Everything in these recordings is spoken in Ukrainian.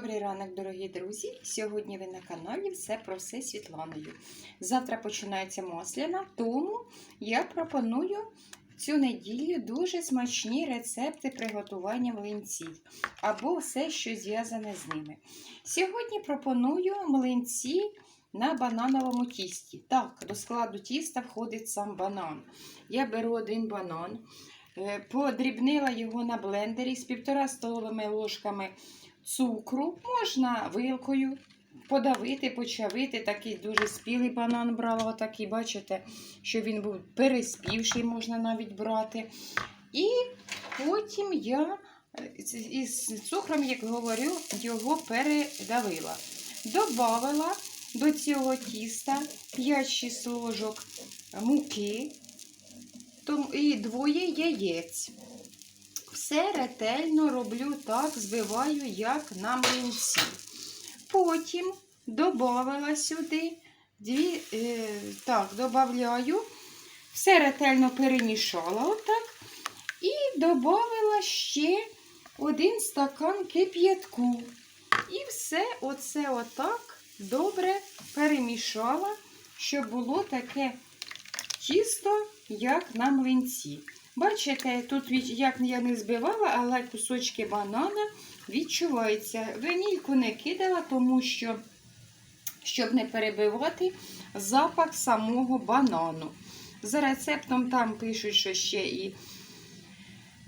Добрий ранок, дорогі друзі! Сьогодні ви на каналі Все про все Світланою. Завтра починається масляна, тому я пропоную цю неділю дуже смачні рецепти приготування млинців або все, що зв'язане з ними. Сьогодні пропоную млинці на банановому тісті. Так, до складу тіста входить сам банан. Я беру один банан. е, Подрібнила його на блендері з півтора столовими ложками цукру, можна вилкою подавити, почавити. Такий дуже спілий банан брала, отакий, бачите, що він був переспівший, можна навіть брати. І потім я е, із цукром, як говорю, його передавила. Добавила до цього тіста 5-6 ложок муки і двоє яєць. Все ретельно роблю так, збиваю, як на млинці. Потім додавала сюди дві, е, так, додаю, все ретельно перемішала отак. І додавала ще один стакан кип'ятку. І все оце отак добре перемішала, щоб було таке тісто, як на млинці. Бачите, тут як я не збивала, але кусочки банана відчуваються. Ванільку не кидала, тому що, щоб не перебивати запах самого банану. За рецептом там пишуть, що ще і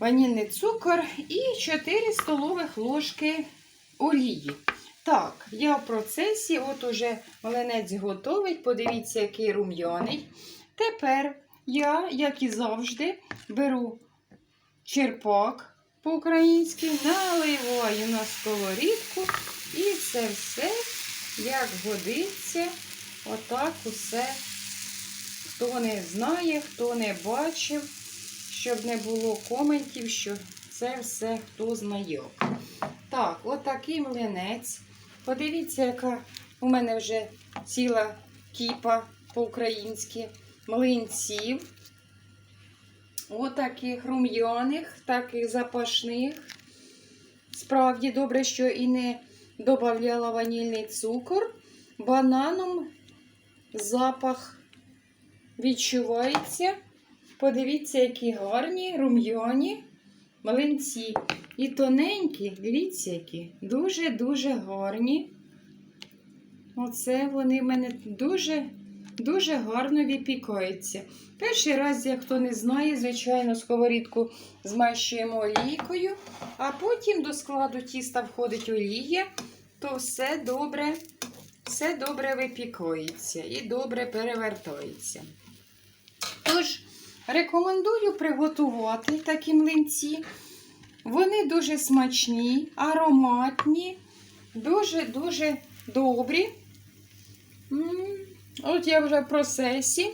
ванільний цукор і 4 столових ложки олії. Так, я в процесі, от уже млинець готовий. Подивіться, який рум'яний. Тепер я, як і завжди, беру черпак по-українськи, наливаю на сковорідку і це все, як годиться, отак усе, хто не знає, хто не бачив, щоб не було коментів, що це все хто знайом. Так, отакий млинець. Подивіться, яка у мене вже ціла кіпа по-українськи млинців. Отаких рум'яних, таких запашних. Справді добре, що і не додавала ванільний цукор. Бананом запах відчувається. Подивіться, які гарні, рум'яні млинці. І тоненькі, дивіться, які дуже-дуже гарні. Оце вони в мене дуже дуже гарно випікаються. Перший раз, як хто не знає, звичайно, сковорідку змащуємо олійкою, а потім до складу тіста входить олія, то все добре, все добре випікається і добре перевертається. Тож, рекомендую приготувати такі млинці. Вони дуже смачні, ароматні, дуже-дуже добрі. От я вже в процесі.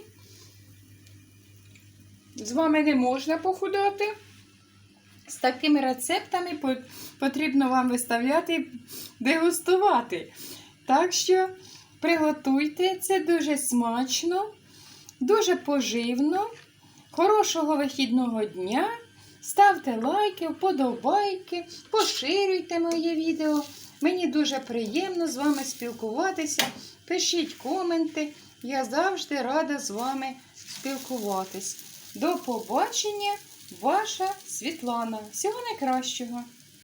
З вами не можна похудати. З такими рецептами потрібно вам виставляти, дегустувати. Так що приготуйте, це дуже смачно, дуже поживно. Хорошого вихідного дня. Ставте лайки, вподобайки, поширюйте моє відео. Мені дуже приємно з вами спілкуватися. Пишіть коменти. Я завжди рада з вами спілкуватись. До побачення, ваша Світлана. Всього найкращого!